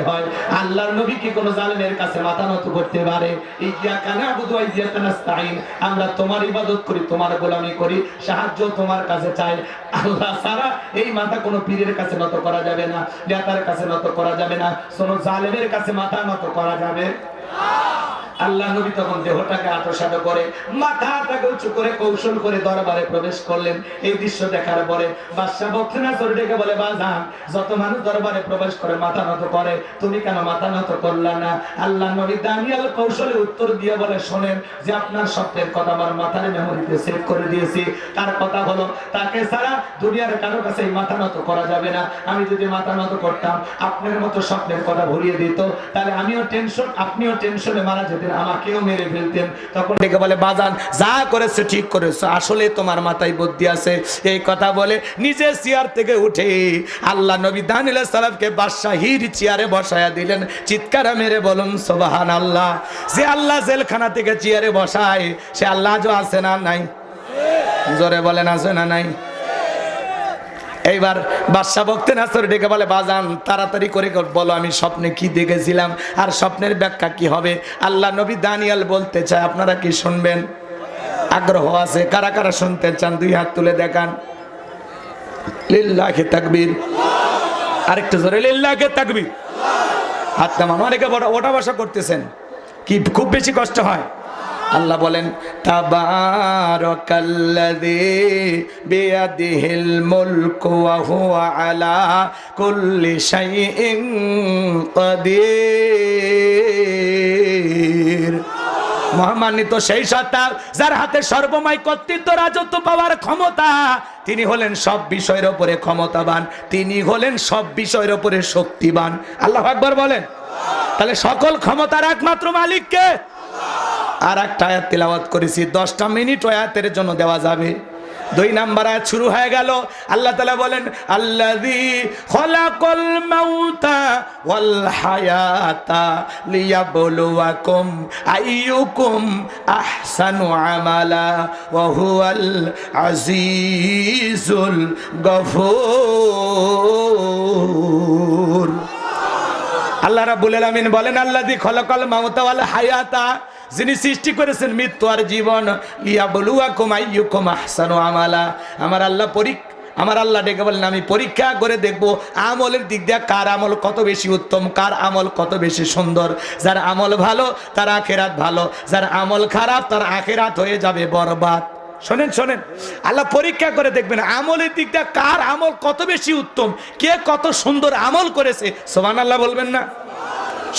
হয়। আল্লাহর নবী কি জালেমের কাছে মাথা নত করতে পারে? ইয়া ইয়া আমরা তোমার ইবাদত করি, তোমার গোলামি করি, সাহায্য তোমার কাছে চাই। আল্লাহ ছাড়া এই মাথা কোনো পীরের কাছে নত করা যাবে না, নেতার কাছে নত করা যাবে না। কোনো জালেমের কাছে মাথা নত করা যাবে আল্লাহ নবী তখন দেহটাকে আটোসাটো করে, মাথাটাকে উঁচু করে কৌশল করে দরবারে প্রবেশ করলেন। এই দৃশ্য দেখার পরে বাদশাহ বক্ষিণা ডেকে বলে, বাজান, যত মানুষ দরবারে প্রবেশ করে, মাথা নত করে। তুমি কেন মাথা নত করলা না? আল্লাহ নবী দানিয়াল কৌশলে উত্তর দিয়ে বলে, শোনেন, যে আপনার স্বপ্নের কথা আমার মাথার মেমোরিতে সেভ করে দিয়েছি। তার কথা হলো, তাকে ছাড়া দুনিয়ার কারও কাছে মাথা নত করা যাবে না। আমি যদি মাথা নত করতাম, আপনার মতো স্বপ্নের কথা ভরিয়ে দিত। তাহলে আমিও টেনশন আপনিও টেনশনে মারা যেতেন। আমাকেও মেরে ফেলতেন। তখন ডেকে বলে, বাজান, যা করেছে ঠিক করেছে, আসলে তোমার মাথায় বুদ্ধি আছে। এই কথা বলে নিজে চেয়ার থেকে উঠে আল্লাহ নবী দানিল সালামকে বাদশাহীর চেয়ারে বসায়া দিলেন। চিৎকার মেরে বলুন সোবাহান আল্লাহ যে আল্লাহ জেলখানা থেকে চেয়ারে বসায়, সে আল্লাহ আজও আছে না নাই? জোরে বলেন, আছে না নাই? এইবার বাদশাহ ভক্তে নাসর ডেকে বলে, বাজান, তাড়াতাড়ি করে বলো, আমি স্বপ্নে কি দেখেছিলাম? আর স্বপ্নের ব্যাখ্যা কি হবে? আল্লাহ নবী দানিয়াল বলতে চায়, আপনারা কি শুনবেন? আগ্রহ আছে। কারা কারা শুনতে চান, দুই হাত তুলে দেখান। লিল্লাহে তাকবীর। আরেকটু জোরে, লিল্লাহে তাকবীর। হাত নামান অনেকে ওটা বসা করতেছেন। কি, খুব বেশি কষ্ট হয়। আল্লাহ বলেন আলা কুল্লি মহামান্বিত সেই সত্তা, যার হাতে সর্বময় কর্তৃত্ব রাজত্ব পাওয়ার ক্ষমতা, তিনি হলেন সব বিষয়ের উপরে ক্ষমতাবান, তিনি হলেন সব বিষয়ের উপরে শক্তিবান। আল্লাহ আকবর বলেন। তাহলে সকল ক্ষমতার একমাত্র মালিককে? আর একটা আয়াত তেলাওয়াত করেছি, দশটা মিনিট আয়াতের জন্য দেওয়া যাবে। দুই নাম্বার আয়াত শুরু হয়ে গেল, আল্লাহ তালা বলেন, আল্লাযী খলাকাল মাউতা ওয়াল হায়াতা আমালা আজিজুল গফুর। আল্লাহ রাব্বুল আলামিন বলেন, আল্লাযী খলাকাল মাউতা ওয়াল হায়াতা যিনি সৃষ্টি করেছেন মৃত্যু আর জীবন, ইয়া বলুয়াকুম আইয়ুকুম আহসানু আমালা। আমার আল্লাহ পরীক্ষা আমার আল্লাহ ডেকে বলেন আমি পরীক্ষা করে দেখব আমলের দিক দিয়ে কার আমল কত বেশি উত্তম, কার আমল কত বেশি সুন্দর। যার আমল ভালো, তার আখেরাত ভালো। যার আমল খারাপ, তার আখেরাত হয়ে যাবে বরবাদ। শোনেন শোনেন। আল্লাহ পরীক্ষা করে দেখবেন আমলের দিক দিয়ে কার আমল কত বেশি উত্তম, কে কত সুন্দর আমল করেছে। সোমান আল্লাহ বলবেন না।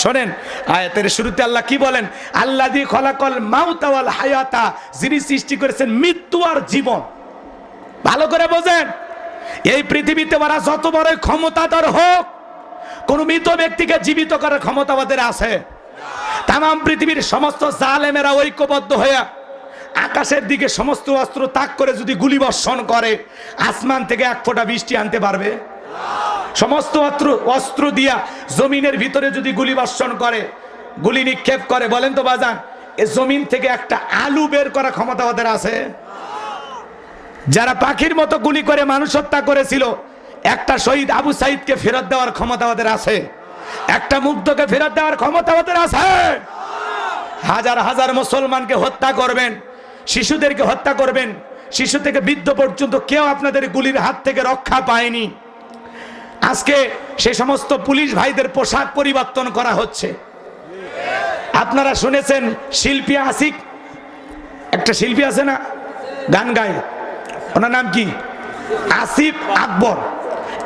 শোনেন, আয়াতের শুরুতে আল্লাহ কি বলেন? আল্লাহ দি খলাকল মাউতাওয়াল হায়াতা, যিনি সৃষ্টি করেছেন মৃত্যু আর জীবন। ভালো করে বোঝেন। এই পৃথিবীতে ওরা যত বড় ক্ষমতাধর হোক, কোন মৃত ব্যক্তিকে জীবিত করার ক্ষমতা আমাদের আছে। তাম পৃথিবীর সমস্ত জালেমেরা ঐক্যবদ্ধ হয়ে আকাশের দিকে সমস্ত অস্ত্র তাক করে যদি গুলি বর্ষণ করে, আসমান থেকে এক ফোঁটা বৃষ্টি আনতে পারবে? সমস্ত অস্ত্র অস্ত্র দিয়া জমিনের ভিতরে যদি গুলি বর্ষণ করে, গুলি নিক্ষেপ করে, বলেন তো বাজান, এ জমিন থেকে একটা আলু বের করা ক্ষমতা ওদের আছে? যারা পাখির মতো গুলি করে মানুষ হত্যা করেছিল, একটা শহীদ আবু সাইদকে ফেরত দেওয়ার ক্ষমতা ওদের আছে। একটা মুগ্ধকে ফেরত দেওয়ার ক্ষমতা ওদের আছে। হাজার হাজার মুসলমানকে হত্যা করবেন, শিশুদেরকে হত্যা করবেন, শিশু থেকে বৃদ্ধ পর্যন্ত কেউ আপনাদের গুলির হাত থেকে রক্ষা পায়নি। আজকে সে সমস্ত পুলিশ ভাইদের পোশাক পরিবর্তন করা হচ্ছে। আপনারা শুনেছেন শিল্পী আসিক একটা শিল্পী আছে না? গান গায়। ওনার নাম কি? আসিফ আকবর।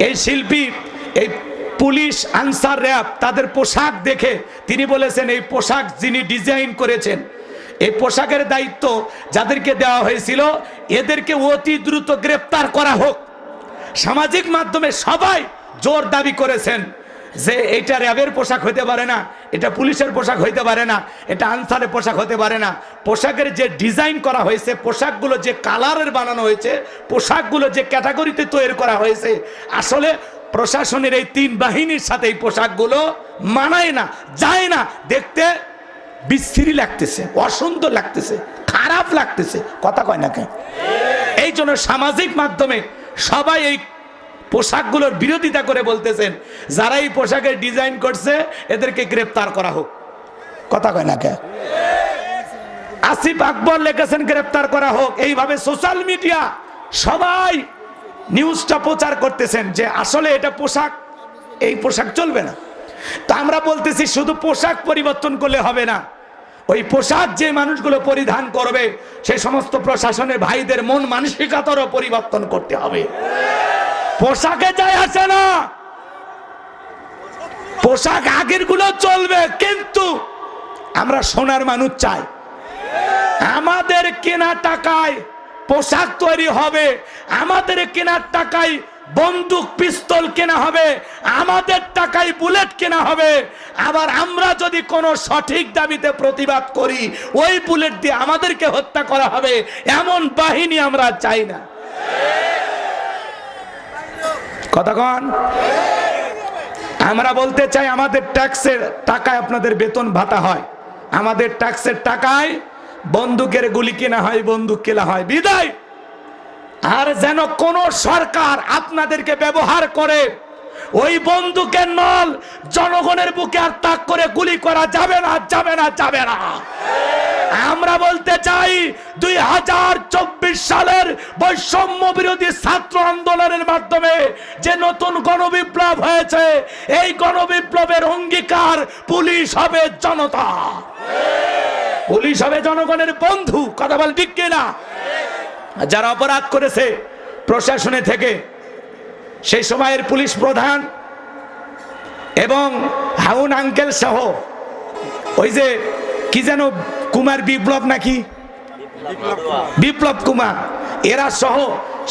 এই শিল্পী, এই পুলিশ আনসার র্যাব, তাদের পোশাক দেখে তিনি বলেছেন, এই পোশাক যিনি ডিজাইন করেছেন, এই পোশাকের দায়িত্ব যাদেরকে দেওয়া হয়েছিল, এদেরকে অতি দ্রুত গ্রেপ্তার করা হোক। সামাজিক মাধ্যমে সবাই জোর দাবি করেছেন যে এটা র্যাবের পোশাক হতে পারে না, এটা পুলিশের পোশাক হইতে পারে না, এটা আনসারের পোশাক হতে পারে না। পোশাকের যে ডিজাইন করা হয়েছে, পোশাকগুলো যে কালারের বানানো হয়েছে, পোশাকগুলো যে ক্যাটাগরিতে তৈরি করা হয়েছে, আসলে প্রশাসনের এই তিন বাহিনীর সাথে এই পোশাকগুলো মানায় না, যায় না। দেখতে বিশ্রী লাগতেছে, অসুন্দর লাগতেছে, খারাপ লাগতেছে। কথা কয় না কেন এই জন্য সামাজিক মাধ্যমে সবাই এই পোশাকগুলোর বিরোধিতা করে বলতেছেন যারা এই পোশাকের ডিজাইন করছে, এদেরকে গ্রেপ্তার করা হোক। কথা কয় না কে? আসিফ আকবর লিখেছেন, গ্রেপ্তার করা হোক। এইভাবে সোশ্যাল মিডিয়া সবাই নিউজটা প্রচার করতেছেন যে আসলে এটা পোশাক, এই পোশাক চলবে না। তা আমরা বলতেছি, শুধু পোশাক পরিবর্তন করলে হবে না। ওই পোশাক যে মানুষগুলো পরিধান করবে সেই সমস্ত প্রশাসনের ভাইদের মন মানসিকতারও পরিবর্তন করতে হবে। পোশাকে যায় আসে না। পোশাক আগেরগুলো চলবে, কিন্তু আমরা সোনার মানুষ চাই। আমাদের কেনা টাকায় পোশাক তৈরি হবে, আমাদের কেনার টাকায় বন্দুক, পিস্তল কেনা হবে, আমাদের টাকায় বুলেট কেনা হবে। আবার আমরা যদি কোনো সঠিক দাবিতে প্রতিবাদ করি, ওই বুলেট দিয়ে আমাদেরকে হত্যা করা হবে, এমন বাহিনী আমরা চাই না। কতক্ষণ আমরা বলতে চাই আমাদের ট্যাক্সের টাকায় আপনাদের বেতন ভাতা হয়। আমাদের ট্যাক্সের টাকায় বন্দুকের গুলি কেনা হয়, বন্দুক কেনা হয়। বিদায়। আর যেন কোন সরকার আপনাদেরকে ব্যবহার করে, ওই বন্দুকের নল জনগণের বুকে আর তাক করে গুলি করা যাবে না যাবে না যাবে না। আমরা বলতে চাই, দুই হাজার চব্বিশ সালের বৈষম্য বিরোধী ছাত্র আন্দোলনের মাধ্যমে যে নতুন গণবিপ্লব হয়েছে, এই গণবিপ্লবের অঙ্গীকার পুলিশ হবে জনতা। পুলিশ হবে জনগণের বন্ধু, কথা বল ঠিক কিনা যারা অপরাধ করেছে প্রশাসনে থেকে, সেই সময়ের পুলিশ প্রধান এবং হাউন আঙ্কেল সহ ওই যে কি যেন কুমার বিপ্লব নাকি? বিপ্লব কুমার। এরা সহ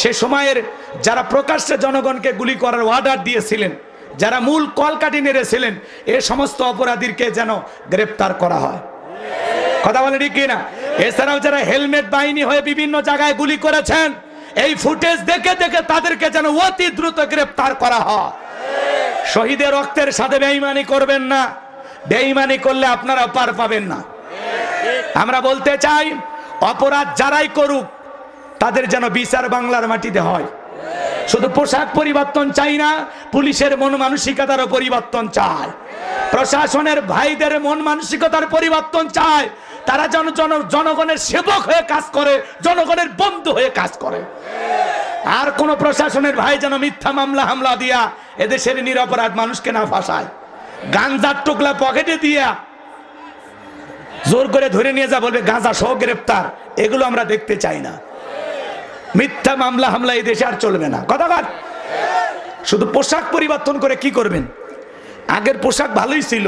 সে সময়ের যারা প্রকাশ্যে জনগণকে গুলি করার অর্ডার দিয়েছিলেন, যারা মূল কলকাটি নেড়েছিলেন, এ সমস্ত অপরাধীকে যেন গ্রেপ্তার করা হয়। কথা বলে ঠিক কিনা? এছাড়াও যারা হেলমেট বাহিনী হয়ে বিভিন্ন জায়গায় গুলি করেছেন, এই ফুটেজ দেখে দেখে তাদেরকে যেন অতি দ্রুত গ্রেপ্তার করা হয়। শহীদের রক্তের সাথে বেঈমানি করবেন না। বেঈমানি করলে আপনারা পার পাবেন না। আমরা বলতে চাই, অপরাধ যারাই করুক, তাদের যেন বিচার বাংলার মাটিতে হয়। শুধু পোশাক পরিবর্তন চাই না, পুলিশের মন মানসিকতারও পরিবর্তন চায় প্রশাসনের ভাইদের মন মানসিকতার পরিবর্তন চায় তারা যেন জন, জনগণের সেবক হয়ে কাজ করে, জনগণের বন্ধু হয়ে কাজ করে। আর কোন প্রশাসনের ভাই যেন মিথ্যা মামলা, হামলা দিয়া এদেশের নিরপরাধ মানুষকে না ফাঁসায়। গাঞ্জার টুকলা পকেটে দিয়া জোর করে ধরে নিয়ে যা, বলবে, গাঁজা সহ গ্রেপ্তার। এগুলো আমরা দেখতে চাই না। মিথ্যা মামলা, হামলা এই দেশে আর চলবে না। কথা শুধু পোশাক পরিবর্তন করে কি করবেন? আগের পোশাক ভালোই ছিল,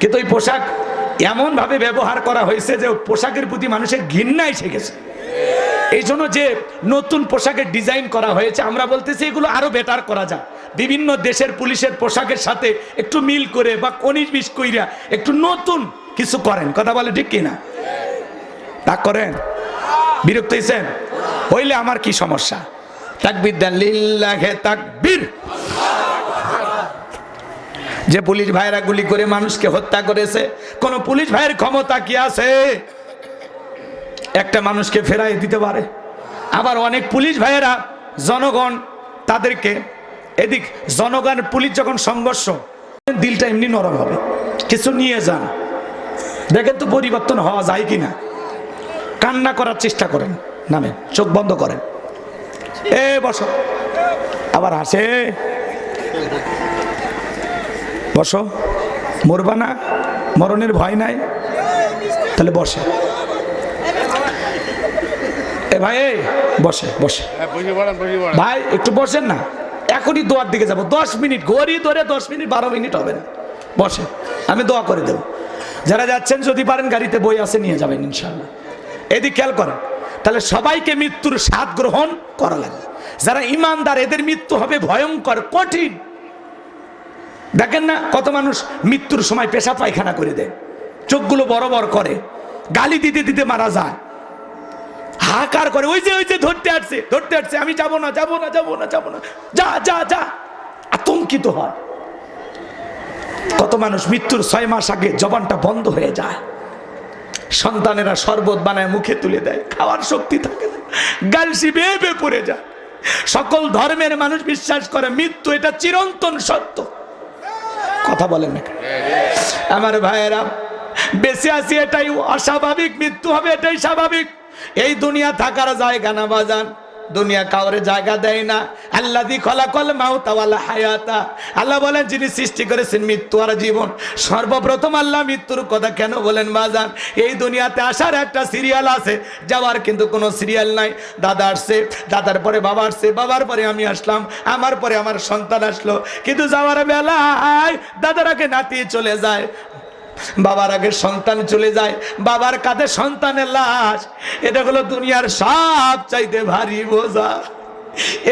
কিন্তু ওই পোশাক এমন ভাবে ব্যবহার করা হয়েছে যে পোশাকের প্রতি মানুষের ঘৃণা এসে গেছে এই জন্য যে নতুন পোশাকের ডিজাইন করা হয়েছে, আমরা বলতেছি এগুলো আরও বেটার করা যায় বিভিন্ন দেশের পুলিশের পোশাকের সাথে একটু মিল করে বা কনিজ বিষ কইরা একটু নতুন কিছু করেন। কথা বলে ঠিক কিনা? তা করেন? বিরক্ত হয়েছেন হইলে আমার কি সমস্যা? তাকবির দেন, লিল্লাহে তাকবীর। যে পুলিশ ভাইরা গুলি করে মানুষকে হত্যা করেছে, কোন পুলিশ ভাইয়ের ক্ষমতা কি আছে? একটা মানুষকে ফেরাই দিতে পারে। আবার অনেক পুলিশ ভাইয়েরা, জনগণ তাদেরকে, এদিক জনগণ পুলিশ যখন সংঘর্ষ, দিলটা এমনি নরম হবে। কিছু নিয়ে যান। দেখেন তো পরিবর্তন হওয়া যায় কি না কান্না করার চেষ্টা করেন নামে চোখ বন্ধ করেন। এ, বসো। আবার হাসে বসো। মরবা না। মরণের ভয় নাই। তাহলে বসে। এ ভাই এই, বসে বসে। হ্যাঁ, ভাই একটু বসেন না। এখনই দোয়ার দিকে যাব। দশ মিনিট গড়ি ধরে দশ মিনিট বারো মিনিট হবে না। বসে আমি দোয়া করে দেব। যারা যাচ্ছেন যদি পারেন গাড়িতে বই আছে নিয়ে যাবেন ইনশাল্লাহ এদিক খেয়াল করেন তাহলে সবাইকে মৃত্যুর স্বাদ গ্রহণ করা লাগে। যারা ইমানদার এদের মৃত্যু হবে ভয়ঙ্কর কঠিন। দেখেন না কত মানুষ মৃত্যুর সময় পেশা পায়খানা করে দেয়। চোখগুলো বড় বড় করে। গালি দিতে দিতে মারা যায়। হাহাকার করে, ওই যে ওই যে ধরতে আসছে ধরতে আসছে, আমি যাব না যাব না যাব না যাব না। যা যা যা। আতঙ্কিত হয়। কত মানুষ মৃত্যুর ছয় মাস আগে জবানটা বন্ধ হয়ে যায়। সন্তানেরা শরবত বানায় মুখে তুলে দেয়, খাওয়ার শক্তি থাকে না। গালসি বেয়ে বেয়ে পড়ে যায়। সকল ধর্মের মানুষ বিশ্বাস করে, মৃত্যু এটা চিরন্তন সত্য। কথা বলেন না আমার ভাইয়েরা, বেঁচে আছি এটাই অস্বাভাবিক, মৃত্যু হবে এটাই স্বাভাবিক। এই দুনিয়া থাকার জায়গা না বাজান। দুনিয়া কাউরে জায়গা দেয় না। আল্লাহ দি খলাকল মাউতাওয়ালা হায়াতা। আল্লাহ বলেন, যিনি সৃষ্টি করেছেন মৃত্যু আর জীবন, সর্বপ্রথম আল্লাহ মৃত্যুর কথা কেন বলেন বাজান? এই দুনিয়াতে আসার একটা সিরিয়াল আছে, যাওয়ার কিন্তু কোনো সিরিয়াল নাই। দাদা আসছে, দাদার পরে বাবা আসছে, বাবার পরে আমি আসলাম, আমার পরে আমার সন্তান আসলো। কিন্তু যাওয়ার বেলায় দাদার আগে নাতি চলে যায়। বাবার আগে সন্তান চলে যায়, বাবার কাঁধে সন্তানের লাশ। এটা হলো দুনিয়ার সব চাইতে ভারী বোঝা।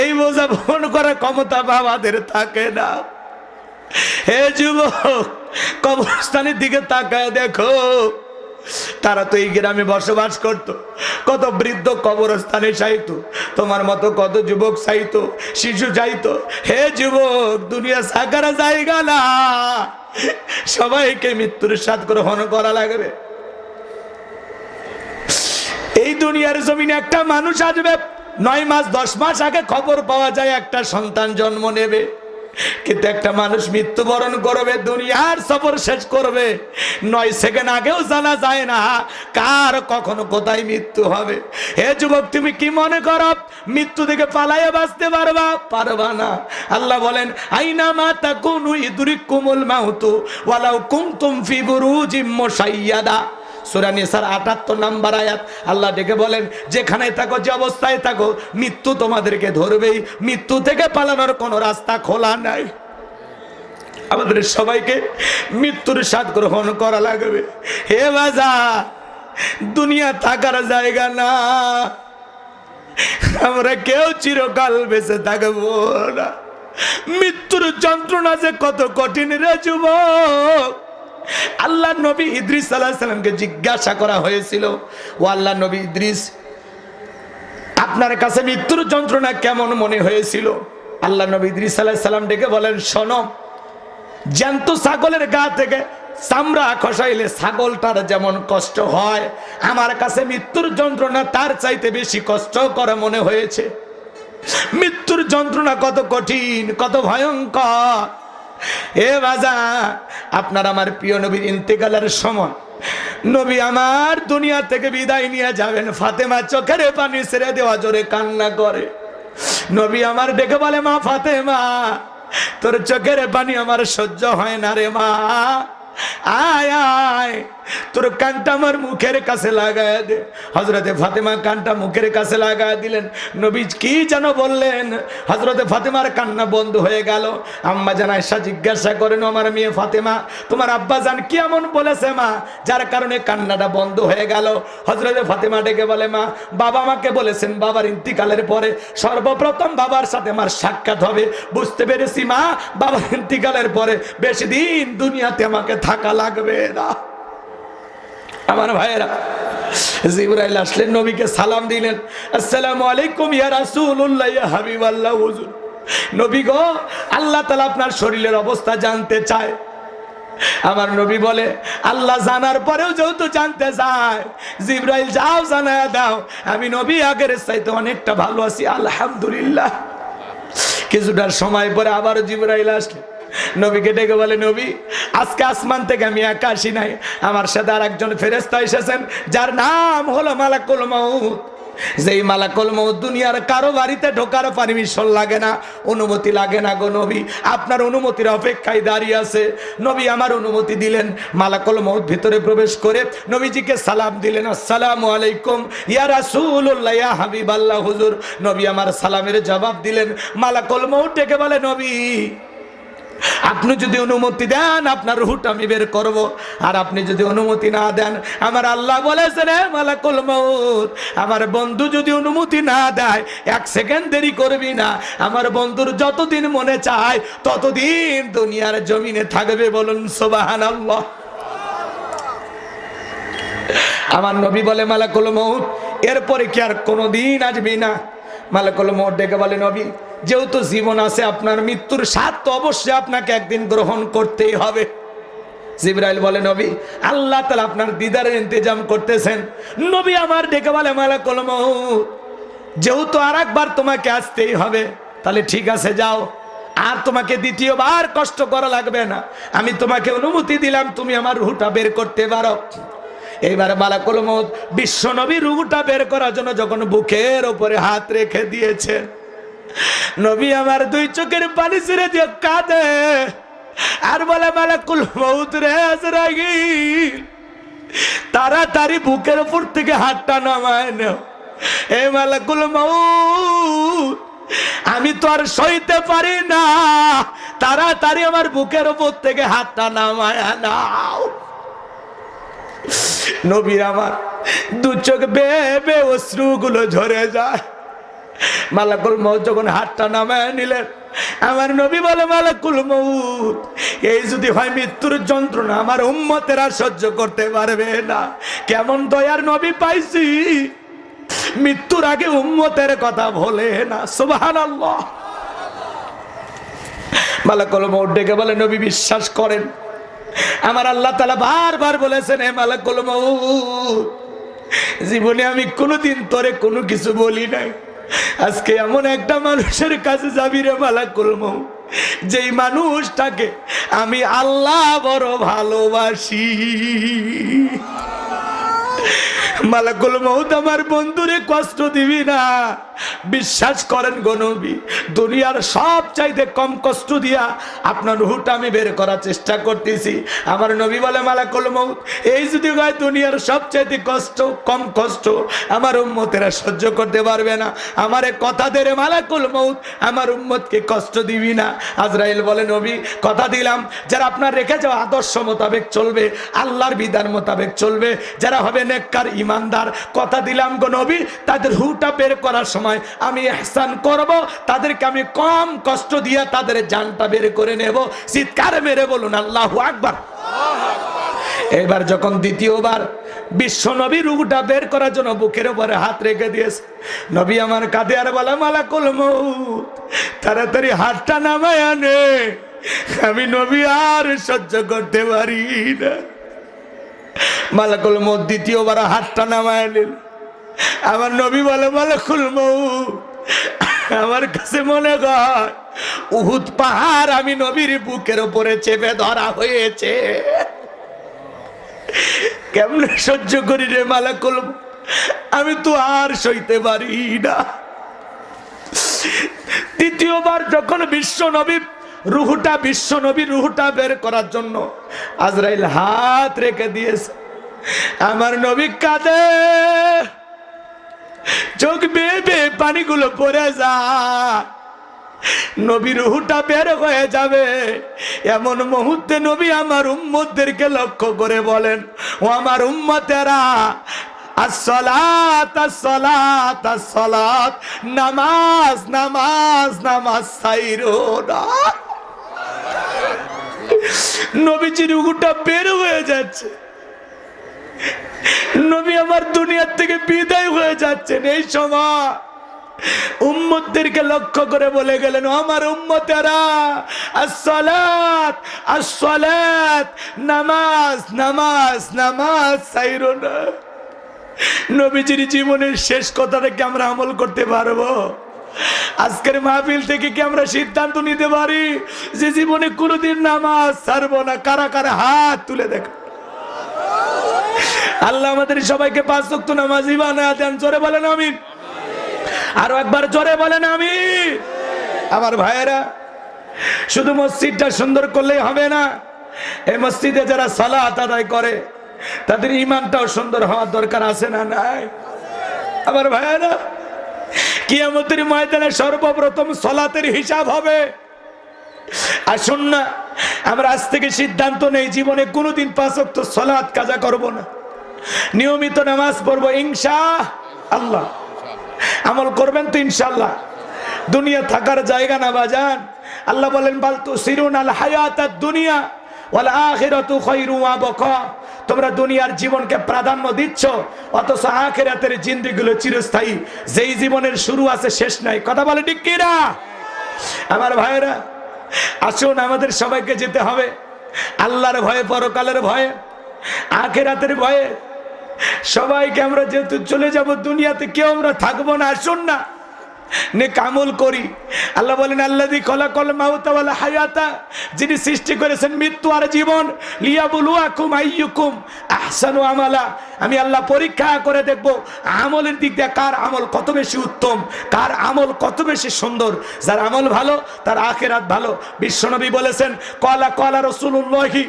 এই বোঝা ফোন করার ক্ষমতা বাবাদের থাকে না। হে যুবক, কবরস্থানের দিকে তাকায় দেখো। তারা তো এই গ্রামে বসবাস করত। কত বৃদ্ধ কবরস্থানে চাইতো। তোমার মতো কত যুবক চাইতো। শিশু চাইতো। হে যুবক, দুনিয়া সাকারা জায়গা না। সবাইকে মৃত্যুর সাথ গ্রহণ করা লাগবে। এই দুনিয়ার জমিনে একটা মানুষ আসবে। নয় মাস, দশ মাস আগে খবর পাওয়া যায়, একটা সন্তান জন্ম নেবে। কিন্তু একটা মানুষ মৃত্যুবরণ করবে, দুনিয়ার সফর শেষ করবে। নয় সেকেন্ড আগেও জানা যায় না কার কখনো কোথায় মৃত্যু হবে। হে যুবক, তুমি কি মনে করো? মৃত্যু থেকে পালাইয়ে বাঁচতে পারবা? পারবা না। আল্লাহ বলেন, আইনা মাতা কোন ইদুরিক কুমুল মাহুতু ওয়ালাউ কুমতুম ফি বুরুজিম মুসাইয়াদা সুরা নিসার আটাত্তর নাম্বার আয়াত। আল্লাহ ডেকে বলেন যেখানে থাকো, যে অবস্থায় থাকো, মৃত্যু তোমাদেরকে ধরবেই। মৃত্যু থেকে পালানোর কোনো রাস্তা খোলা নাই। আমাদের সবাইকে মৃত্যুর স্বাদ গ্রহণ করা লাগবে। হে বাজা, দুনিয়া থাকার জায়গা না। আমরা কেউ চিরকাল বেঁচে থাকব না। মৃত্যুর যন্ত্রণা যে কত কঠিন রে যুবক। আল্লাহ নবী ইদ্রিস আলাহ সাল্লামকে জিজ্ঞাসা করা হয়েছিল, ও আল্লাহ নবী ইদ্রিস, আপনার কাছে মৃত্যুর যন্ত্রণা কেমন মনে হয়েছিল? আল্লাহ নবী ইদ্রিস আলাহ সাল্লাম ডেকে বলেন, শোনো, জ্যান্ত ছাগলের গা থেকে চামড়া খসাইলে ছাগলটার যেমন কষ্ট হয়, আমার কাছে মৃত্যুর যন্ত্রণা তার চাইতে বেশি কষ্ট করে মনে হয়েছে। মৃত্যুর যন্ত্রণা কত কঠিন, কত ভয়ঙ্কর এ বাজা আপনার আমার প্রিয় নবীর ইন্তেকালের সময়। নবী আমার দুনিয়া থেকে বিদায় নিয়ে যাবেন, ফাতেমা চোখের পানি ছেড়ে দেওয়া জোরে কান্না করে। নবী আমার ডেকে বলে, মা ফাতেমা, তোর চোখের পানি আমার সহ্য হয় না রে মা। আয় আয় তোর কানটা আমার মুখের কাছে লাগায় দে। হজরতে ফাতেমা কানটা মুখের কাছে লাগায় দিলেন। নবী কি যেন বললেন হজরতে ফাতেমার কান্না বন্ধ হয়ে গেল। আম্মা জান আয়সা জিজ্ঞাসা করেন, আমার মেয়ে ফাতেমা, তোমার আব্বা জান কি এমন বলেছে মা? যার কারণে কান্নাটা বন্ধ হয়ে গেল। হজরতে ফাতেমা ডেকে বলে, মা, বাবা আমাকে বলেছেন বাবার ইন্তিকালের পরে সর্বপ্রথম বাবার সাথে আমার সাক্ষাৎ হবে। বুঝতে পেরেছি মা, বাবার ইন্তিকালের পরে বেশি দিন দুনিয়াতে আমাকে থাকা লাগবে না। আমার ভাইয়েরা, জিবরাইল আসলেন, নবীকে সালাম দিলেন। আসসালামু আলাইকুম ইয়া রাসূলুল্লাহ, ইয়া হাবিবাল্লাহ, হুজুর। নবী গো, আল্লাহ তাআলা আপনার শরীরের অবস্থা জানতে চায়। আমার নবী বলে, আল্লাহ জানার পরেও যেহেতু জানতে চায়, জিব্রাইল যাও, জানায় দাও। আমি নবী আগের চাইতে অনেকটা ভালো আছি, আলহামদুলিল্লাহ। কিছুটার সময় পরে আবার জিব্রাইল আসলে নবীকে ডেকে বলে, নবী, আজকে আসমান থেকে আমি একা নাই। আমার সাথে আর একজন ফেরেস্তা এসেছেন, যার নাম হলো মালাকুল মাউত। যেই মালাকুল মৌত দুনিয়ার কারও বাড়িতে ঢোকার পারমিশন লাগে না, অনুমতি লাগে না গো নবী। আপনার অনুমতির অপেক্ষায় দাঁড়িয়ে আছে। নবী আমার অনুমতি দিলেন, মালাকুল মৌত ভিতরে প্রবেশ করে নবীজিকে সালাম দিলেন, আসসালামু আলাইকুম, ইয়া রাসূলুল্লাহ, ইয়া হাবিবাল্লাহ, হুজুর। নবী আমার সালামের জবাব দিলেন, মালাকুল মৌত ডেকে বলে, নবী আপনি যদি অনুমতি দেন, আপনার রুহুটা আমি বের করব। আর আপনি যদি অনুমতি না দেন, আমার আল্লাহ বলেছেন মালাকুল মউত, আমার বন্ধু যদি অনুমতি না দেয়, এক সেকেন্ড দেরি করবি না। আমার বন্ধুর যতদিন মনে চায়, ততদিন দুনিয়ার জমিনে থাকবে বলুন সোবাহান আল্লাহ আমার নবী বলে, মালাকুল মউত, এরপরে কি আর কোনোদিন আসবি না? মালাকুল মউত ডেকে বলে, নবী, যেহেতু জীবন আছে আপনার, মৃত্যুর স্বাদ তো অবশ্যই আপনাকে একদিন গ্রহণ করতেই হবে। জিব্রাইল বলে, নবী, আল্লাহ তালা আপনার দিদারের ইন্তজাম করতেছেন। নবী আমার ডেকে বলে, মালাকুল মউত, যেহেতু আর একবার তোমাকে আসতেই হবে, তাহলে ঠিক আছে, যাও। আর তোমাকে দ্বিতীয়বার কষ্ট করা লাগবে না। আমি তোমাকে অনুমতি দিলাম, তুমি আমার রুহটা বের করতে পারো। এইবার মালাকুল মত বিশ্ব নবী রুহটা বের করার জন্য যখন বুকের ওপরে হাত রেখে দিয়েছে, নবী আমার দুই চোখের পানি ছেড়ে দিয়ে কাঁদে। আর বলে, মালাকুল মৌত রে তাড়াতাড়ি বুকের উপর থেকে হাতটা নামায় নাও। এ মালাকুল মৌত আমি তো আর সইতে পারি না তারা তাড়াতাড়ি আমার বুকের উপর থেকে হাতটা নামায় নাও। নবীর আমার দু চোখ বেয়ে অশ্রুগুলো ঝরে যায়। মালাকুল মৌত যখন হাতটা নামায় নিলেন, আমার নবী বলে, মালাকুল মৌত এই যদি হয় মৃত্যুর যন্ত্রণা আমার উম্মতেরা সহ্য করতে পারবে না। কেমন দয়ার নবী পাইছি। মৃত্যুর আগে উম্মতের কথা বলে না। সুবাহান মালাকুল মৌত ডেকে বলে, নবী, বিশ্বাস করেন আমার আল্লাহ তালা বারবার বলেছেন, হে মালাকুল মৌত জীবনে আমি কোনোদিন তোরে কোনো কিছু বলি নাই। আজকে এমন একটা মানুষের কাছে যাবি রে মালাকুল কলম যেই মানুষটাকে আমি আল্লাহ বড় ভালোবাসি। মালাকুল মৌত আমার বন্ধুরে কষ্ট দিবি না। বিশ্বাস করেন গনবী দুনিয়ার সব চাইতে কম কষ্ট দিয়া আপনার রুহুটা আমি বের করার চেষ্টা করতেছি। আমার নবী বলে, মালাকুল মৌত এই যদি হয় দুনিয়ার সব চাইতে কষ্ট, কম কষ্ট, আমার উম্মতেরা সহ্য করতে পারবে না। আমার কথা দে রে মালাকুল মৌত আমার উম্মতকে কষ্ট দিবি না। আজরাইল বলে, নবী, কথা দিলাম। যারা আপনার রেখে যাওয়া আদর্শ মোতাবেক চলবে, আল্লাহর বিধান মোতাবেক চলবে। যারা হবে নেককার ইমানদার, কথা দিলাম গো নবী, তাদের হুটা বের করার সময় আমি এহসান করব, তাদেরকে আমি কম কষ্ট দিয়ে তাদের জানটা বের করে নেব। চিৎকার মেরে বলুন, আল্লাহু আকবার। এবার যখন দ্বিতীয়বার বিশ্ব নবী রুগুটা বের করার জন্য বুকের উপরে হাত রেখে দিয়েছে, নবী আমার কাঁধে আর বলা, মালাকুল মৌত তাড়াতাড়ি হাতটা নামায় আনে আমি নবী আর সহ্য করতে পারি না। মালাকুল মৌত দ্বিতীয়বার হাতটা নামায় নিল। আমার নবী বলে, মালাকুল মৌত আমার কাছে মনে হয় উহুদ পাহাড় আমি নবীর বুকের উপরে চেপে ধরা হয়েছে। কেমন সহ্য করি রে মালাকুল আমি তো আর সইতে পারি না। তৃতীয়বার যখন বিশ্ব নবী রুহুটা বিশ্ব নবী রুহুটা বের করার জন্য। আজরাইল হাত রেখে দিয়েছে। আমার নবী কাঁদে। চোখ বেয়ে বেয়ে পানিগুলো পড়ে যায়। নবী রুহুটা বের হয়ে যাবে। এমন মুহূর্তে নবী আমার উম্মতদেরকে লক্ষ্য করে বলেন, ও আমার উম্মতেরা নামাজ নামাজ নামাজ সাইরো না নবীজি রুহুটা বের হয়ে যাচ্ছে। নবী আমার দুনিয়ার থেকে বিদায় হয়ে যাচ্ছেন। এই সময় উম্মতদেরকে লক্ষ্য করে বলে গেলেন, "ও আমার উম্মতেরা, আসসালাত আসসালাত, নামাজ নামাজ নামাজ, সাইরো না। নবীজির জীবনের শেষ কথাটা কি আমরা আমল করতে পারব। আজকের মাহফিল থেকে কি আমরা সিদ্ধান্ত নিতে পারি যে জীবনে কোনোদিন নামাজ ছাড়বো না? কারা কারা হাত তুলে দেখো। আল্লাহ আমাদের সবাইকে পাঁচ রক্ত নামাজি বানায় দেন। জোরে বলেন আমিন। আরও একবার জোরে বলেন আমি আমার ভাইয়েরা, শুধু মসজিদটা সুন্দর করলেই হবে না। এই মসজিদে যারা সালাত আদায় করে, তাদের ইমানটাও সুন্দর হওয়ার দরকার আছে না নাই? আমার ভাইয়েরা কিয়ামতের ময়দানে সর্বপ্রথম সলাতের হিসাব হবে। আসুন না, আমরা আজ থেকে সিদ্ধান্ত নেই, জীবনে কোনোদিন পাঁচ অক্ত সলাৎ কাজা করব না। নিয়মিত নামাজ পড়ব, ইনশা আল্লাহ। আমল করবেন তো ইনশাল্লাহ দুনিয়া থাকার জায়গা না বাজান। আল্লাহ বলেন বালতু সিরুন আল হায়াত দুনিয়া ওয়াল আখিরাতু খায়রু ওয়া বাকা। তোমরা দুনিয়ার জীবনকে প্রাধান্য দিচ্ছ, অথচ আখিরাতের জিন্দিগুলো চিরস্থায়ী। যেই জীবনের শুরু আছে, শেষ নাই। কথা বলে কিনা? আমার ভাইয়েরা, আসুন আমাদের সবাইকে যেতে হবে। আল্লাহর ভয়ে, পরকালের ভয়ে, আখেরাতের ভয়ে। সবাইকে আমরা যেহেতু চলে যাব দুনিয়াতে, কেউ আমরা থাকব না, আসুন না। নে কামল করি। আল্লাহ বলেন আল্লাদি কলাকল মাউতা ওয়াল হায়াতা যিনি সৃষ্টি করেছেন মৃত্যু আর জীবন, লিয়াবুলুয়াকুম আইয়ুকুম আহসানু আমালা। আমি আল্লাহ পরীক্ষা করে দেখব, আমলের দিক দিয়ে কার আমল কত বেশি উত্তম, কার আমল কত বেশি সুন্দর। যার আমল ভালো, তার আখেরাত ভালো। বিশ্বনবী বলেছেন কলা কলা রসুল্লাহি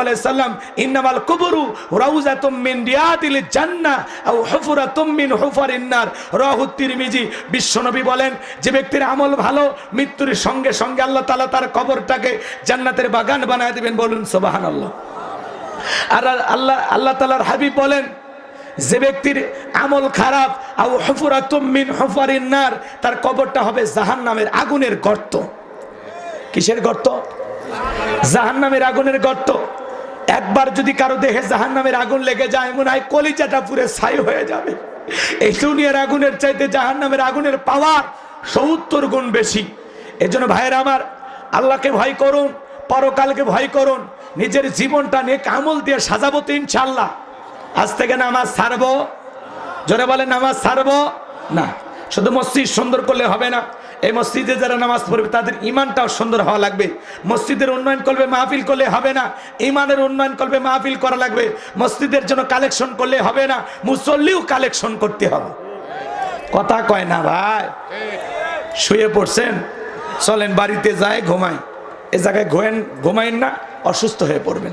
আলাইহি সাল্লাম, ইন্নামাল কুবরু রাউজাতুম মিন রিয়াদিল জান্নাহ আও হুফরাতুম মিন হুফারিন নার। রাহু তিরমিজি বিশ্বনবী বলেন, যে ব্যক্তির আমল ভালো, মৃত্যুর সঙ্গে সঙ্গে আল্লাহ তালা তার কবরটাকে জান্নাতের বাগান বানায় দিবেন বলুন সুবহানাল্লাহ। আর আল্লাহ আল্লাহ তালার হাবিব বলেন, যে ব্যক্তির আমল খারাপ, আও হুফুরাতুম তুমিন হুফারিন নার, তার কবরটা হবে জাহান্নামের আগুনের গর্ত। কিসের গর্ত? জাহান্নামের আগুনের গর্ত। একবার যদি কারও দেহে জাহান্নামের আগুন লেগে যায়, মনে হয় কলিজাটা পুরে ছাই হয়ে যাবে। এই দুনিয়ার আগুনের চাইতে জাহান নামের আগুনের পাওয়ার সত্তর গুণ বেশি। এজন্য ভাইয়ের আমার, আল্লাহকে ভয় করুন, পরকালকে ভয় করুন, নিজের জীবনটা নিয়ে কামল দিয়ে সাজাবো তো ইনশাল্লাহ আজ থেকে নামাজ ছাড়বো। জোরে বলে নামাজ ছাড়বো? না, শুধু মসজিদ সুন্দর করলে হবে না। এই মসজিদে যারা নামাজ পড়বে, তাদের ইমানটাও সুন্দর হওয়া লাগবে। মসজিদের উন্নয়ন করবে, মাহফিল করলে হবে না। ইমানের উন্নয়ন করবে, মাহফিল করা লাগবে। মসজিদের জন্য কালেকশন করলে হবে না। মুসল্লিও কালেকশন করতে হবে। কথা কয় না ভাই? শুয়ে পড়ছেন? চলেন, বাড়িতে যায় ঘুমায় এ জায়গায় ঘোয়েন ঘুমাইন না, অসুস্থ হয়ে পড়বেন।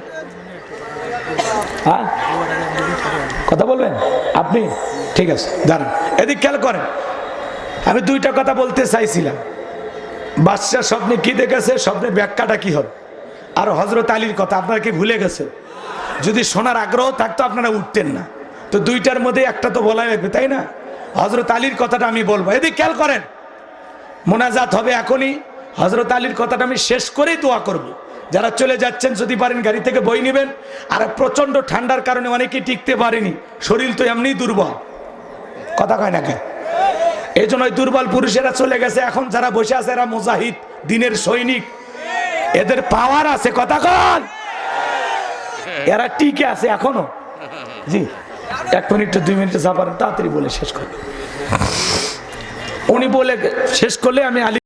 হ্যাঁ? কথা বলবেন? আপনি? ঠিক আছে, দাঁড়ান। এদিক খেয়াল করেন। আমি দুইটা কথা বলতে চাইছিলাম। বাচ্চা স্বপ্নে কি দেখেছে, স্বপ্নের ব্যাখ্যাটা কি হবে? আর হজরত আলীর কথা, আপনারা কি ভুলে গেছে যদি শোনার আগ্রহ থাকতো, আপনারা উঠতেন না। তো দুইটার মধ্যে একটা তো বলাই লাগবে, তাই না? হজরত আলীর কথাটা আমি বলব। এদিক খেয়াল করেন, মোনাজাত হবে এখনই। হজরত আলীর কথাটা আমি শেষ করেই দোয়া করব। যারা চলে যাচ্ছেন, যদি পারেন গাড়ি থেকে বই নেবেন। আর প্রচণ্ড ঠান্ডার কারণে অনেকেই টিকতে পারেনি। শরীর তো এমনিই দুর্বল। কথা কয় না কেন এই জন্য দুর্বল পুরুষেরা চলে গেছে। এখন যারা বসে আছে, এরা মুজাহিদ, দিনের সৈনিক। এদের পাওয়ার আছে, কথা কন। এরা টিকে আছে এখনও। জি, এক মিনিট, দুই মিনিট যা পারেন তাড়াতাড়ি বলে শেষ করে। উনি বলে, শেষ করলে আমি আলী